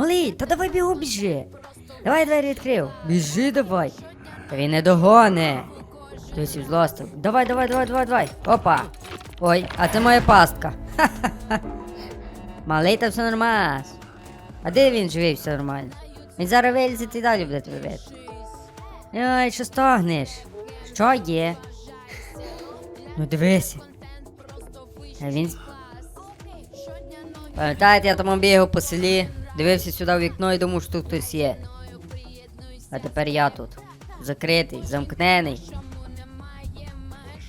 Малий, та давай бігу біжи. Давай двері відкрив. Біжи давай. Та він не догоне. Хтось злостив. Давай, давай, давай, давай, давай. Опа. Ой, а це моя пастка. Ха-ха-ха. Малий там все нормально. А де він живий, все нормально? Він зараз вилізе і далі буде тебе бити. Ой, що стогнеш? Що є? Ну дивися. А він. Пам'ятаєте, я там бігав по селі, дивився сюди в вікно і думав, що тут хтось є. А тепер я тут. Закритий, замкнений.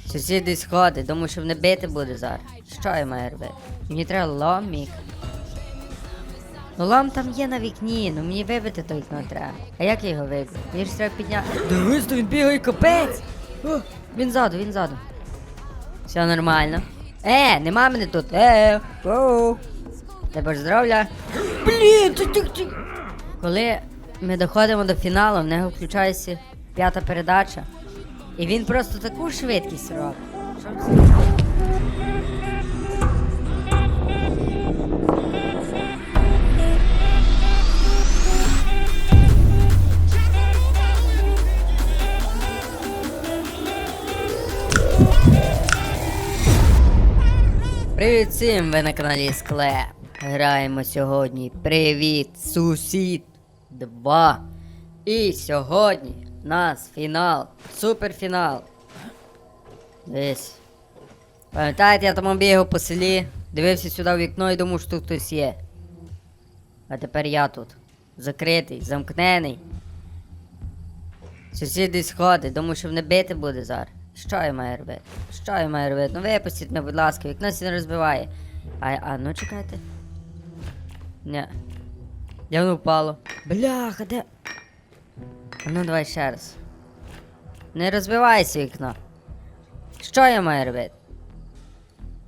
Сусід десь ходить, думаю, що мене бити буде зараз. Що я маю робити? Мені треба ломік. Ну лом там є на вікні, ну мені вибити то вікно треба. А як я його вибив? Мені ж треба підняти. Дивись, то він бігає капець! О, він ззаду, він ззаду. Все нормально. Е, нема мене тут. Е, оу. Тебе ж здоров'я. Блін, ти, ти, ти. Коли ми доходимо до фіналу, в нього включається п'ята передача. І він просто таку швидкість робить. Привіт всім! Ви на каналі Склеп. Граємо сьогодні Привіт, сусід 2. І сьогодні у нас фінал, суперфінал. Десь. Пам'ятаєте, я там бігав по селі, дивився сюди в вікно і думав, що тут хтось є. А тепер я тут. Закритий, замкнений. Сусід десь ходить, думаю, що мене бити буде зараз. Що я маю робити? Що я маю робити? Ну випустіть мене, будь ласка, вікно сі не розбиває. А, а ну чекайте. Ні. Я воно впало. Бляха, де. Ну давай ще раз. Не розбивайся вікно. Що я маю робити?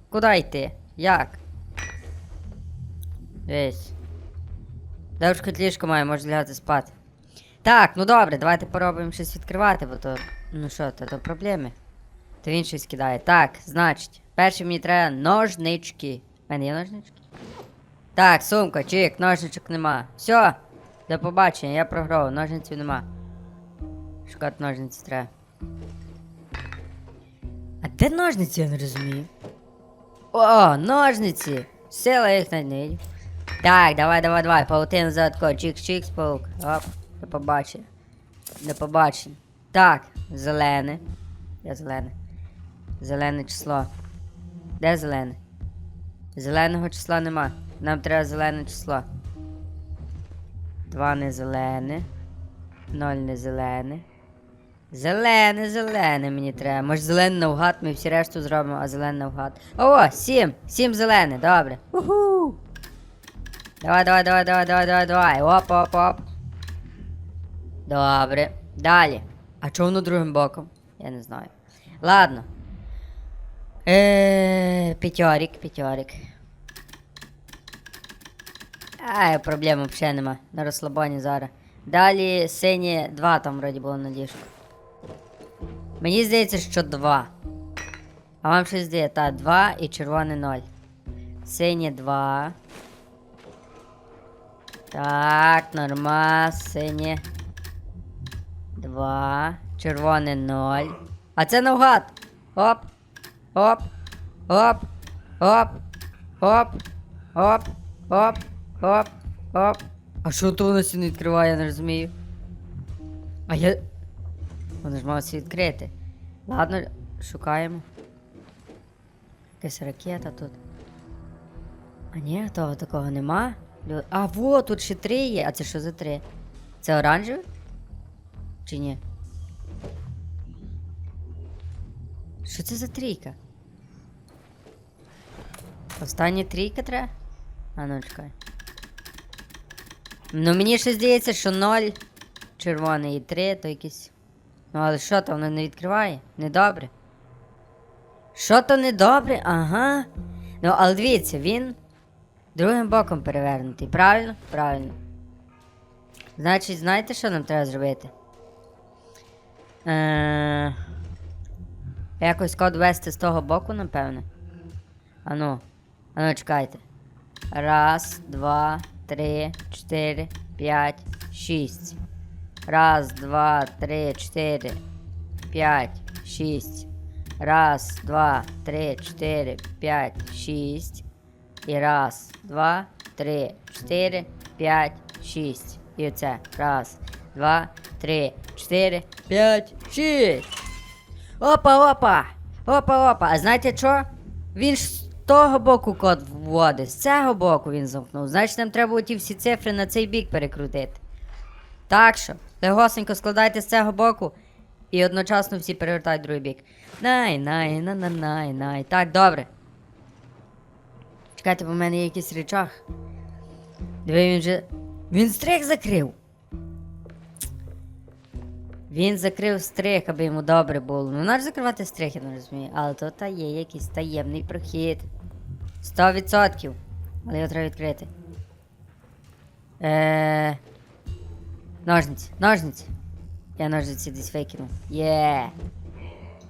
Куди йти? Як? Десь. Девушка ліжко має, може лягати спати. Так, ну добре, давайте поробимо щось відкривати, бо то. Ну що, то, то проблеми. То він щось кидає. Так, значить, перше мені треба ножнички. У мене є ножнички? Так, сумка, чик, ножничок нема. Все, до побачення, я програв, ножниців нема. Шукати ножниці треба. А де ножниці, я не розумію? О, ножниці! Сила їх на знайду. Так, давай, давай, давай, паутину задко, чик-чик, паук. Оп, до побачення. До побачення. Так, зелене. Де зелене? Зелене число. Де зелене? Зеленого числа нема. Нам треба зелене число. Два не зелене. Ноль не зелене. Зелене, зелене мені треба. Може зелене навгад, ми всі решту зробимо, а зелене навгад. О, сім! Сім зелене, добре. Уху! Давай, давай, давай, давай, давай, давай, давай. Оп, оп, оп. Добре. Далі. А чого воно другим боком? Я не знаю. Ладно. Е, п'ятьорік, п'ятьорік. Ай, проблем взагалі нема. На розслабоні зараз. Далі синє 2 там вроді було на ліжку. Мені здається, що 2. А вам щось здає? Та, 2 і червоне 0. Синє 2. Так, норма, синє. 2. Червоне 0. А це навгад. Оп. Оп. Оп. Оп. Оп. Оп. Оп. Оп. Оп. А що то воно сі не відкриває, я не розумію. А я. Воно ж мало відкрити. Ладно, шукаємо. Якась ракета тут. А ні, того такого нема. А, во, тут ще три є. А це що за три? Це оранжевий? Чи ні? Що це за трійка? Остання трійка треба? А ну чекай. Ну мені ще здається, що 0 червоний і 3, то якийсь. Ну але що то воно не відкриває? Недобре. Що то недобре? Ага. Ну, але дивіться, він другим боком перевернутий. Правильно? Правильно. Значить, знаєте, що нам треба зробити? Е... Якось код ввести з того боку, напевне. Ану. Ану, чекайте. Раз, два, три, чотири, п'ять, шість. Раз, два, три, чотири, п'ять, шість. Раз, два, три, чотири, п'ять, шість. І раз, два, три, чотири, п'ять, шість. І оце. Раз, два, три, чотири, п'ять, шість. Опа, опа! Опа, опа. А знаєте що? Він ж того боку код вводить, з цього боку він замкнув. Значить, нам треба ті всі цифри на цей бік перекрутити. Так що, легосенько складайте з цього боку і одночасно всі перевертають другий бік. Най, най, на на най, най. Так, добре. Чекайте, бо в мене є якийсь речах. Диви, він же. Він стрих закрив. Він закрив стрих, аби йому добре було. Ну, наш закривати стрих, я не розумію. Але тут та є якийсь таємний прохід. 100%. Але його треба відкрити. Е... Ножниці, ножниці. Я ножниці десь викинув. Є.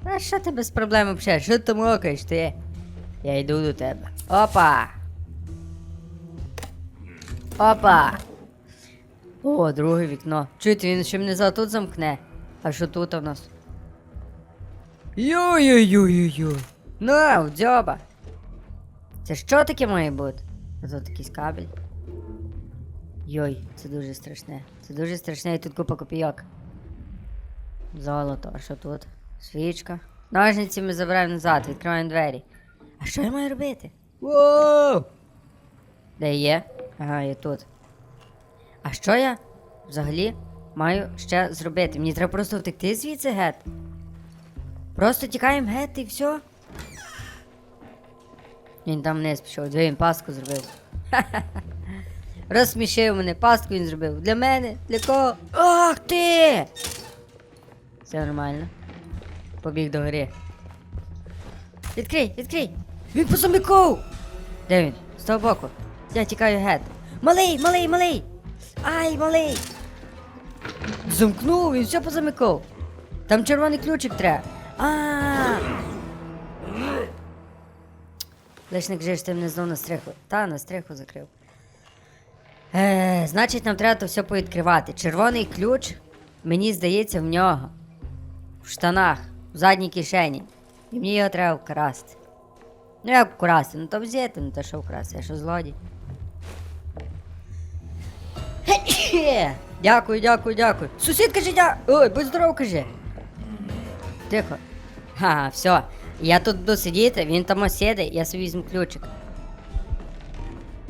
А що ти без проблем взагалі? Що ти мокаєш ти? Я йду до тебе. Опа! Опа! О, друге вікно. Чуєте, він ще мене за тут замкне. А що тут у нас? Йой-йой-йой-йой. На, дзьоба. Це що таке має бути? Тут якийсь кабель. Йой, це дуже страшне. Це дуже страшне і тут купа копійок. Золото, а що тут? Свічка. Ножниці ми забираємо назад, відкриваємо двері. А що я маю робити? Воу! Де є? Ага, я тут. А що я взагалі маю ще зробити? Мені треба просто втекти звідси гет. Просто тікаємо гет і все. Він там вниз пішов, де він паску зробив. Розсмішив мене, пастку він зробив. Для мене? Для кого? Ах ти! Все нормально. Побіг до гори. Відкрий, відкрий! Він позамикав! Де він? З того боку. Я тікаю геть. Малий, малий, малий! Ай, малий! Замкнув, він все позамикав. Там червоний ключик треба. А. Лиш не кажи, що ти мене знов на стриху. Та, на стриху закрив. Е, значить, нам треба то все повідкривати. Червоний ключ, мені здається, в нього. В штанах, в задній кишені. І мені його треба вкрасти. Ну як вкрасти? Ну то взяти, ну то що вкрасти, я що злодій. Дякую, дякую, дякую. Сусід каже, дя... Ой, будь здоров, каже. Тихо. Ха, все. Я тут буду сидіти, він там сидить, я собі візьму ключик.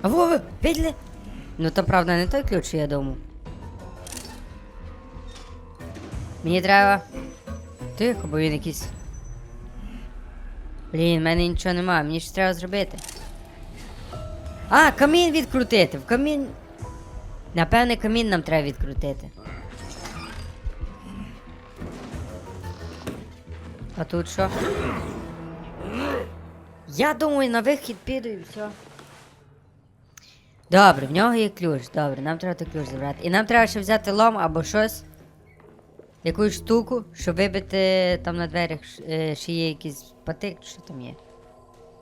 А во, ви, видели? Ну то правда не той ключ, я думав. Мені треба. Тихо, бо він якийсь. Блін, в мене нічого немає, мені ж треба зробити. А, камін відкрутити. В камін. Напевне, камін нам треба відкрутити. А тут що? Я думаю, на вихід піду і все. Добре, в нього є ключ. Добре, нам треба той ключ забрати. І нам треба ще взяти лом або щось. Якусь штуку, щоб вибити там на дверях е, ще є якийсь патик, що там є.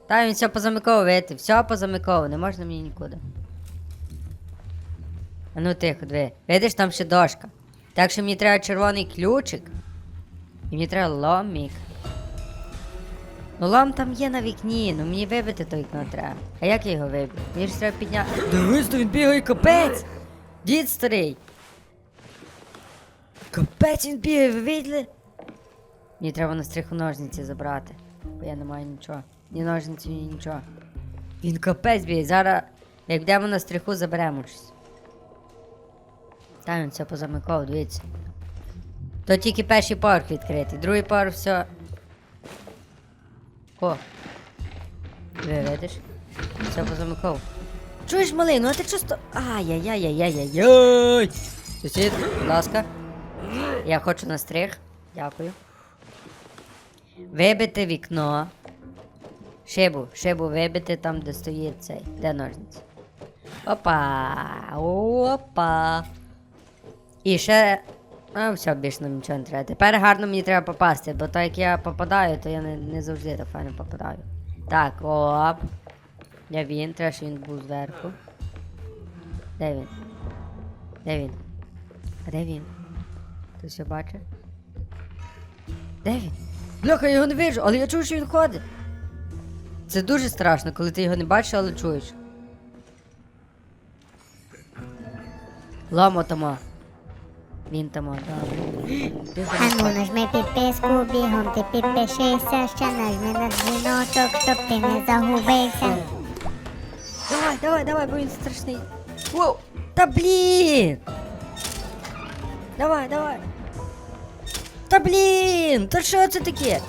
Та він все позамиковував, видите, все позамиковував, не можна мені нікуди. Ну тихо, диви. Видиш, там ще дошка. Так що мені треба червоний ключик. І мені треба ломік. Ну лом там є на вікні, ну мені вибити то вікно треба. А як я його виб'ю? Мені ж треба підняти. Дивись, то він бігає капець! Дід старий! Капець він бігає, ви виділи? Мені треба на стриху ножниці забрати. Бо я не маю нічого. Ні ножниці, ні нічого. Він капець бігає. Зараз, як йдемо на стриху, заберемо щось. Та він все позамикав, дивіться. То тільки перший поверх відкритий, другий поверх все. О. Ви видиш? Все позамикав. Чуєш, малий, ну а ти чисто. Ай-яй-яй-яй-яй-яй. Сусід, будь ласка. Я хочу на стрих. Дякую. Вибити вікно. Шибу, шибу вибити там, де стоїть цей. Де ножниці? Опа! Опа! І ще. А, все, більше нам нічого не треба. Тепер гарно мені треба попасти, бо так як я попадаю, то я не, не завжди так файно попадаю. Так, оп. Я він, треба, щоб він був зверху. Де він? Де він? А де він? Ти все бачиш? Де він? Бляха, я його не бачу, але я чую, що він ходить. Це дуже страшно, коли ти його не бачиш, але чуєш. Ламо тамо. Він тамо, добре. Ану, нажми підписку, бігом ти підпишися, ще нажми на дзвіночок, щоб ти не загубився. Давай, давай, давай, бо він страшний. Воу! Та блін! Давай, давай. Та блін! Та що це таке?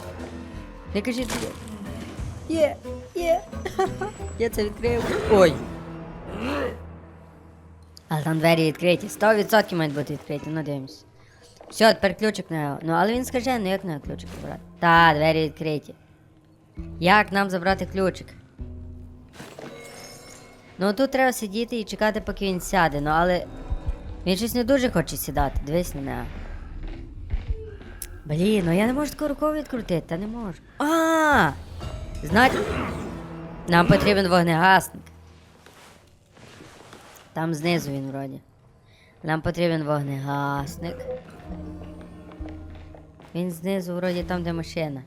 Не кажіть є. Є, є. Я це відкрив. Ой. Але там двері відкриті. 100% мають бути відкриті, ну дивимось. Все, тепер ключик на. Ну, але він скаже, ну як на ключик забрати? Та, двері відкриті. Як нам забрати ключик? Ну тут треба сидіти і чекати, поки він сяде, ну але. Він щось не дуже хоче сідати, дивись на нього. Блін, ну я не можу таку рукою відкрутити, та не можу. А! Значить, нам потрібен вогнегасник. Там знизу він вроді. Нам потрібен вогнегасник. Він знизу вроді там, де машина.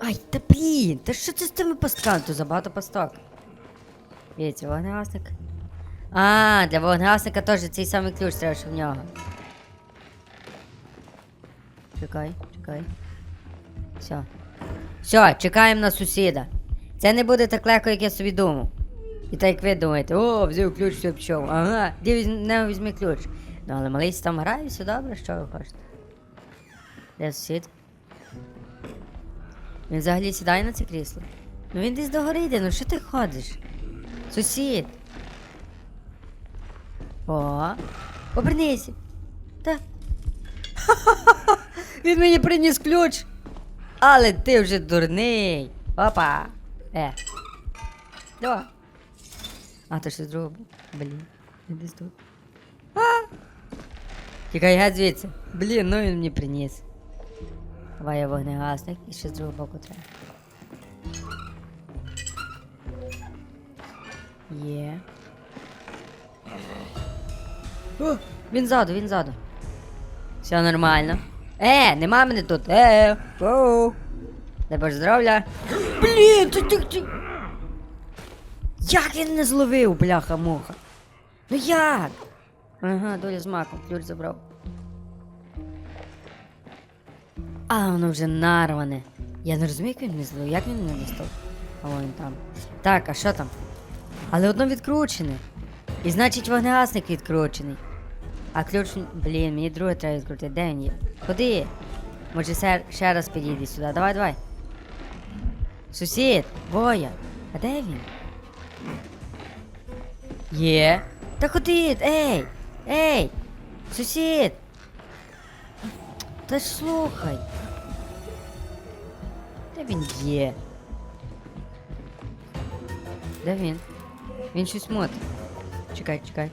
Ай, та блін, та що це з тими пастками? Тут забагато пасток. Дивіться, вогнегасник. А, для вогнегасника теж цей самий ключ треба, що в нього. Чекай, чекай. Все. Все, чекаємо на сусіда. Це не буде так легко, як я собі думав. І так ви думаєте, о, взяв ключ, все пішов. Ага, де не візьми ключ. Ну, але малий там грає, все добре, що ви хочете. Де сусід? Він взагалі сідає на це крісло. Ну він десь догори йде, ну що ти ходиш? Сусід. О, обернися. Та. Він мені приніс ключ. Але ти вже дурний. Опа. Е. Давай. А, то щось друге. було. Блін. Десь тут. А! Тікай геть звідси. Блін, ну він мені приніс. Давай я вогнегасник і ще з другого боку треба. Є. О, він ззаду, він ззаду. Все нормально. Е, нема мене тут. Е, оу. Дай Боже здоров'я. Блін, ти, ти, ти. Як він не зловив, бляха муха? Ну як? Ага, доля з маком, ключ забрав. А, воно вже нарване. Я не розумію, як він не зловив, як він не достав. А він там. Так, а що там? Але одно відкручене. І значить вогнегасник відкручений. А ключ. Блін, мені друге треба відкрутити. Де він є? Куди? Може ще, ще раз підійди сюди. Давай, давай. Сусід, Воя. А де він? Є. Та ходить, ей! Ей! Сусід! Та ж слухай. Де він є? Де він? Він щось мотить. Чекай, чекай.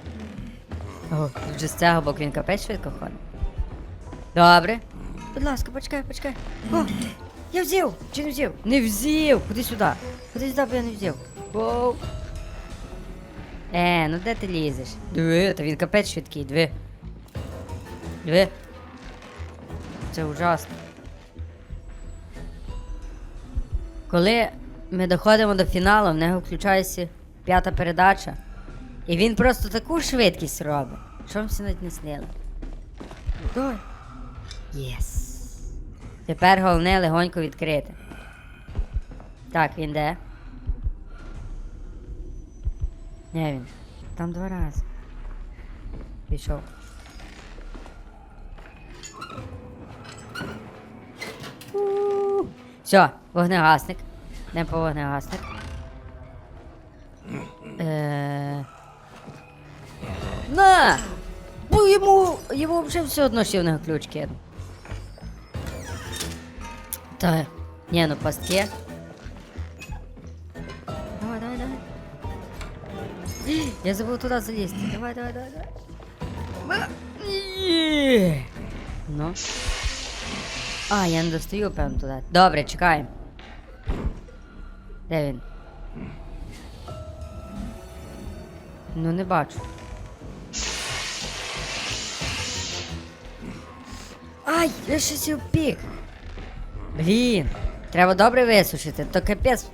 О, вже з цього боку він капець швидко ходить. Добре. Будь ласка, почекай, почекай. О, я взяв! Чи не взяв? Не взяв! Ходи сюди. Ходи сюди, бо я не взяв. Воу. Е, ну де ти лізеш? Диви, та він капець швидкий, диви. Диви. Це ужасно. Коли ми доходимо до фіналу, в нього включається п'ята передача. І він просто таку швидкість робить. Що вам навіть не снило? Давай. Єс. Тепер головне легонько відкрити. Так, він де? Де він? Там два рази. Пішов. Все, вогнегасник. Не по вогнегасник. Е... На! Бо йому, йому вже все одно ще в нього ключ кинув. Та, ні, ну пастки. Я забув туди залізти. Давай, давай, давай, давай. Ну. А, я не достаю, певно, туди. Добре, чекаємо. Де він? Ну не бачу. Ай, я щось його пік. Блін, треба добре висушити, то капець.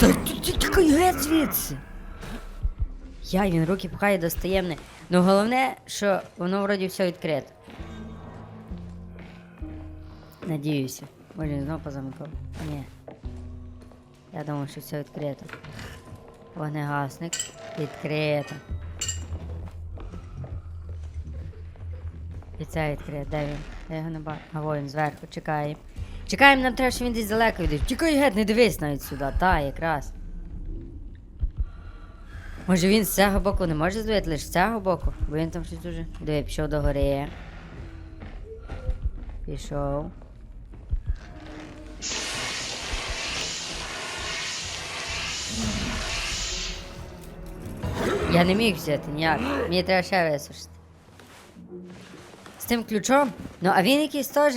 Та такий геть звідси. Я він руки пхає достає. Ну головне, що воно вроді все відкрито. Надіюся. Може він знову позамикав? Ні. Я думав, що все відкрито. Вогнегасник. Відкрито. І це відкрито. Де він? Я його не бачу. А во він зверху чекає. Чекаємо, нам треба, що він десь далеко йде. Тікай геть, не дивись навіть сюди. Та, якраз. Може він з цього боку не може здвоїти, лише з цього боку, бо він там щось дуже. Диви, пішов до гори. Пішов. Я не міг взяти ніяк. Мені треба ще висушити. З тим ключом? Ну, а він якийсь теж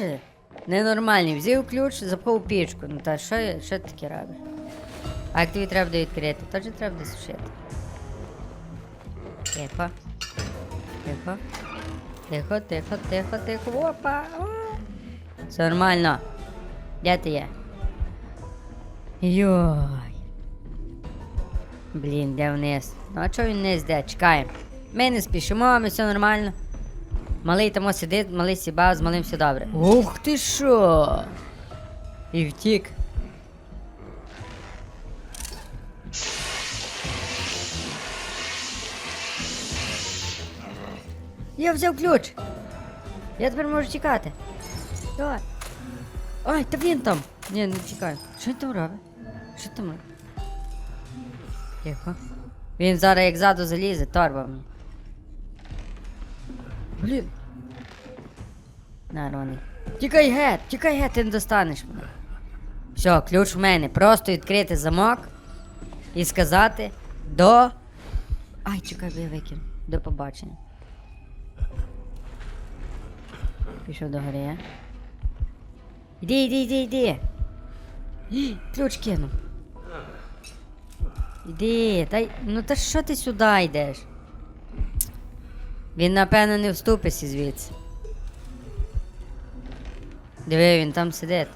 ненормальний. Взяв ключ, запхав пічку. Ну та що, що таке робиш? А як тобі треба буде відкрити, теж треба буде. Тихо. Тихо. Тихо, тихо, тихо, тихо. Опа. О. Все нормально. Де ти є? Йой. Блін, де вниз? Ну а чого він вниз де? Чекаємо. Ми не спішимо, ми все нормально. Малий там сидить, малий сібав, з малим все добре. Ух ти що! І втік. Я взяв ключ. Я тепер можу тікати. Давай. Ой, та він там. Ні, не тікай. Що там робить? Що там? Тихо. Він зараз як ззаду залізе, торба мені. Блін. На, Роні. Тікай геть, тікай геть, ти не достанеш мене. Все, ключ в мене. Просто відкрити замок і сказати до. Ай, чекай, бо я викину. До побачення. Пішов до гори. Іди, іди, іди, іди. Ключ кинув. Іди, та ну та що ти сюди йдеш? Він, напевно, не вступиться звідси. Диви, він там сидить.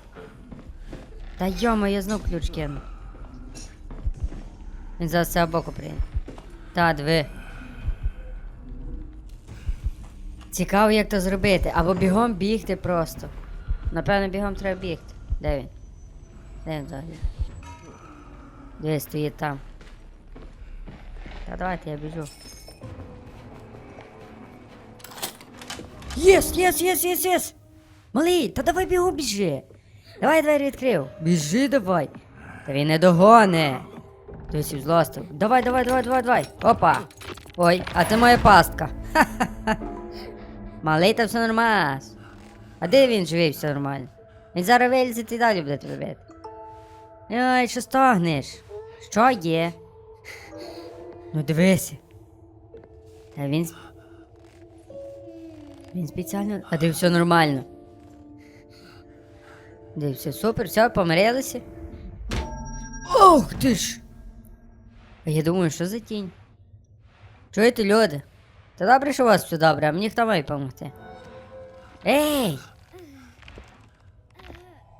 Та йома, я знов ключ кинув. Він зараз з цього боку прийде. Та, диви. Цікаво, як то зробити. Або бігом бігти просто. Напевно, бігом треба бігти. Де він? Де він взагалі? Де стоїть там? Та давайте я біжу. Єс, єс, єс, єс, єс! Малий, та давай бігом біжи. Давай двері відкрив. Біжи давай. Та він не догоне. Досі злостив. Давай, давай, давай, давай, давай. Опа. Ой, а це моя пастка. Ха-ха-ха. Малий, та все нормально. А де він живий, все нормально? Він зараз вилізить і далі буде тебе бити. Ой, що стогнеш? Що є? Ну дивися. Та він. Він спеціально. А де все нормально. Де все супер, все, помирилися. Ох ти ж! А я думаю, що за тінь? Чуєте, люди? Та добре, що у вас все добре, а мені хто має допомогти? Ей!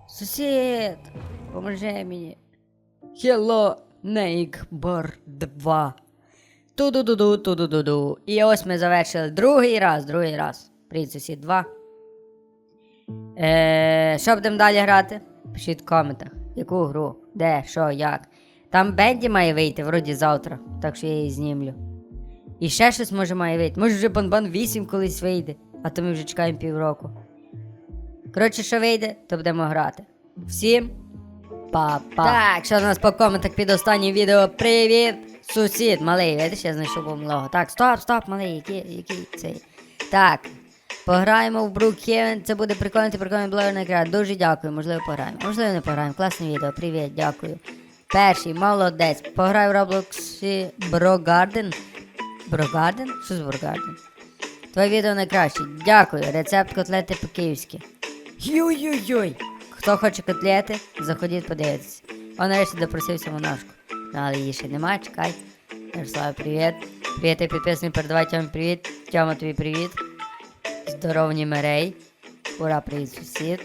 Сусід! Поможи мені. Hello, Neighbor 2. Ту-ду-ду-ду, ту-ду-ду-ду. І ось ми завершили другий раз, другий раз. Привіт, сусід 2. Е, що будемо далі грати? Пишіть в коментах. Яку гру? Де, що, як. Там Бенді має вийти, вроді завтра, так що я її знімлю. І ще щось може має вийти. Може вже Бонбон 8 колись вийде, а то ми вже чекаємо півроку. Коротше, що вийде, то будемо грати. Всім па-па. Так, що у нас по коментах під останнім відео. Привіт, сусід, малий. Видиш, я знайшов помилого. Так, стоп, стоп, малий, який, який цей. Так. Пограємо в Brookhaven, це буде прикольно, ти прикольний блогер на екрані. Дуже дякую, можливо, пограємо. Можливо, не пограємо. Класне відео, привіт, дякую. Перший, молодець. Пограй в Роблоксі Брогарден. Брогарден? Що з Брогарден? Твоє відео найкраще. Дякую. Рецепт котлети по-київськи. Йой-йой-йой. Хто хоче котлети, заходіть подивитися. О, нарешті допросився монашку. Але її ще немає, чекай. Ярослав, привіт. Привіт, і підписаний, передавай Тьомі привіт. Тьома, тобі привіт. Здоров, Німерей. Ура, привіт, сусід.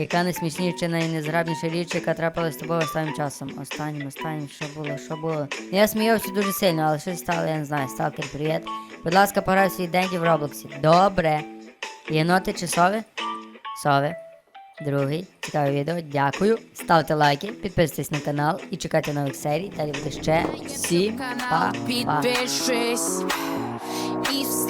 Яка найсмішніша, найнезграбніша річ, яка трапилась з тобою останнім часом? Останнім, останнім, що було, що було? Я сміявся дуже сильно, але щось стало, я не знаю. Сталкер, привіт. Будь ласка, пограй свій денді в Роблоксі. Добре. Єноти чи сови? Сови. Другий. Цікаве відео. Дякую. Ставте лайки, підписуйтесь на канал і чекайте нових серій. Далі буде ще. Всім па-па.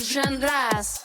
Вищий клас.